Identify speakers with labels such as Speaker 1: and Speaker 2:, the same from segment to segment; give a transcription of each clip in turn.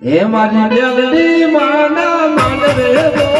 Speaker 1: હે મારી બેલડી માના માનવે બોલે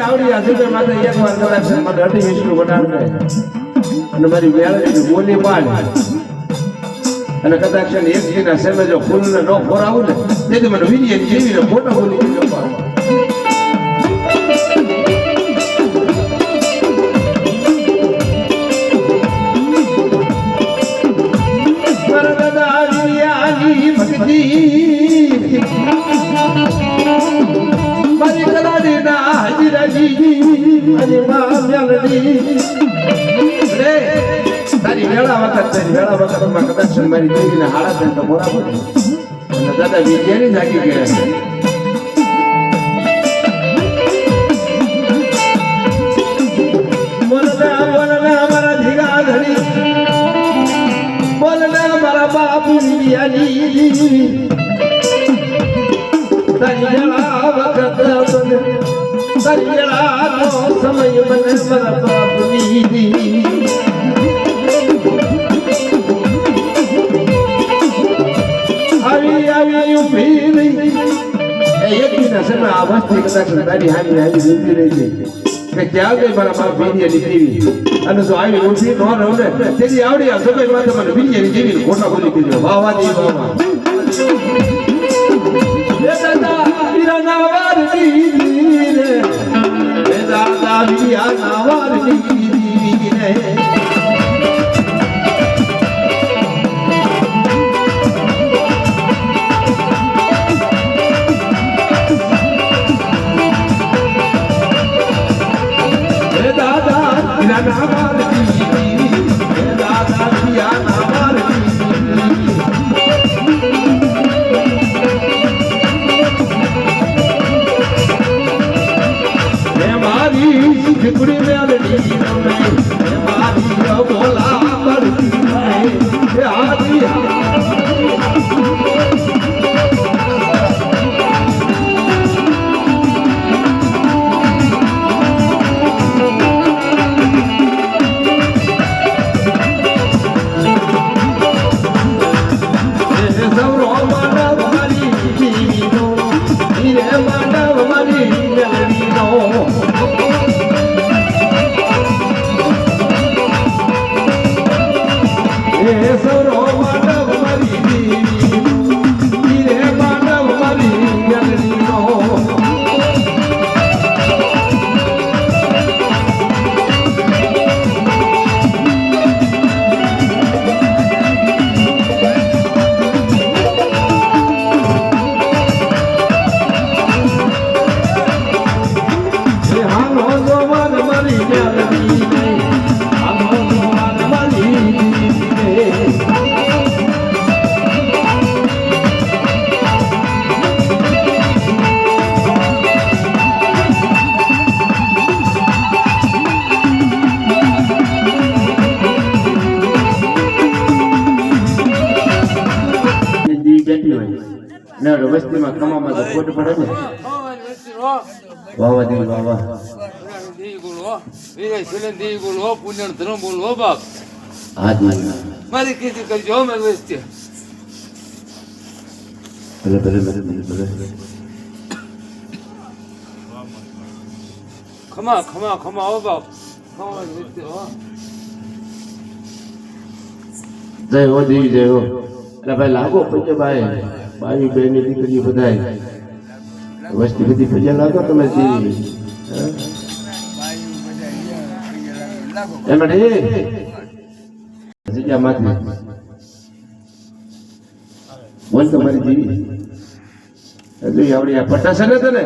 Speaker 1: આવડી હે માથે એક વાર કદાચ મને અઢી વિષ્ણુ બનાવને અને મારી બોલી પાડ અને કદાચ એક દીના સેમે જો ફૂલને ન ફોરાવું ને તેથી મને વિજય જીવીને ફોટો બોલી વખત વેળા વખતમાં કદાચ મારી દેવીને હાડા તો બરાબર અને દાદા વિજયની જાગી ગયા વસ્તી કદાચ તારી હામી આવી ઊભી રહી છે કે ક્યાં ગઈ મારા બાપ અને જો આવી ઊભી ન રહું ને આવડી આ સગઈ માથે મને વીડિયાની દેવી ખોટા બોલી દીધો વાહ વાહ you. know ખોટ પડે ને
Speaker 2: ખાવાની વસ્તુ હો.
Speaker 1: વાહ વાહ દેવી વાહ વાહ
Speaker 2: પુરાણી દેવી બોલો હો. વીરે શીલન દેવી બોલો હો. પુણ્યન ધર્મ બોલો હો બાપ
Speaker 1: હા જી
Speaker 2: મારી કીધી કરજો હો મારી વસ્તી
Speaker 1: ભલે ભલે ભલે ભલે ભલે
Speaker 2: ખમા ખમા ખમા હો બાપ ખાવાની વસ્તુ હો
Speaker 1: જય હો દેવી જય હો એટલે ભાઈ લાગો પંજે ભાઈ ભાઈ બહેની દીકરી બધાય વસ્તી બધી પંજે લાગો તમે? જગ્યા માંથી. બોલ તમારી દેવી હજુ આ પટાશે ને તને?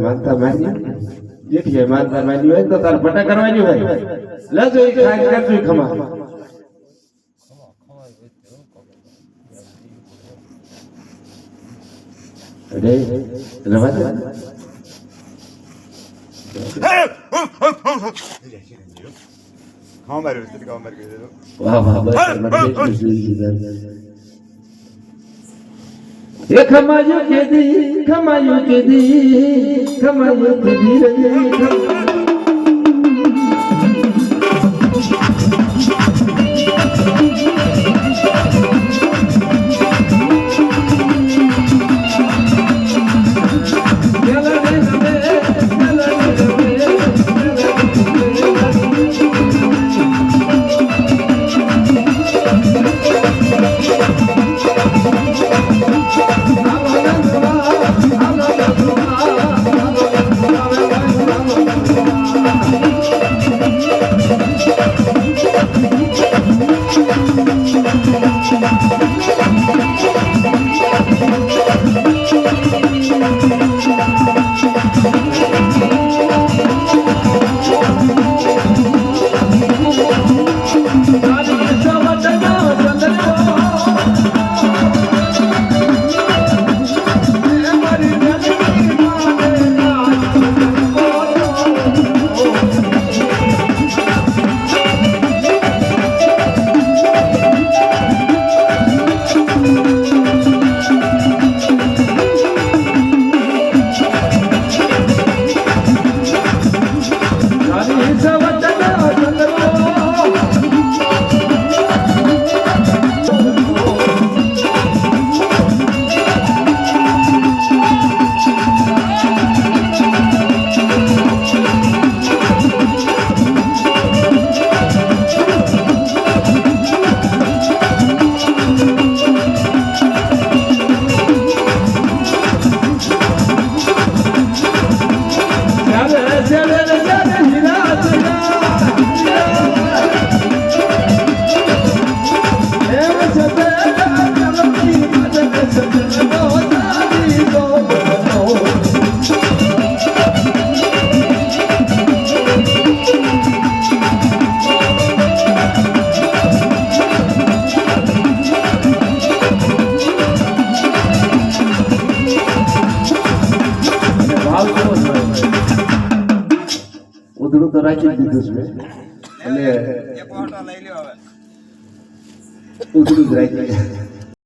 Speaker 1: માનતા માની જેઠીએ માનતા માની હોય તો તાર પટા કરવાની હોય લેજો એ ખાઈ કરજો ખમા અરે રવા દે
Speaker 3: ખાવા માર્યો
Speaker 1: વાહ વાહ બસ મને. એ ખમાયું કેદી ખમાયું કેદી ખમાયું કેદી રે તો રાખી દીધું છે. એટલે ઉધડું જ રાખી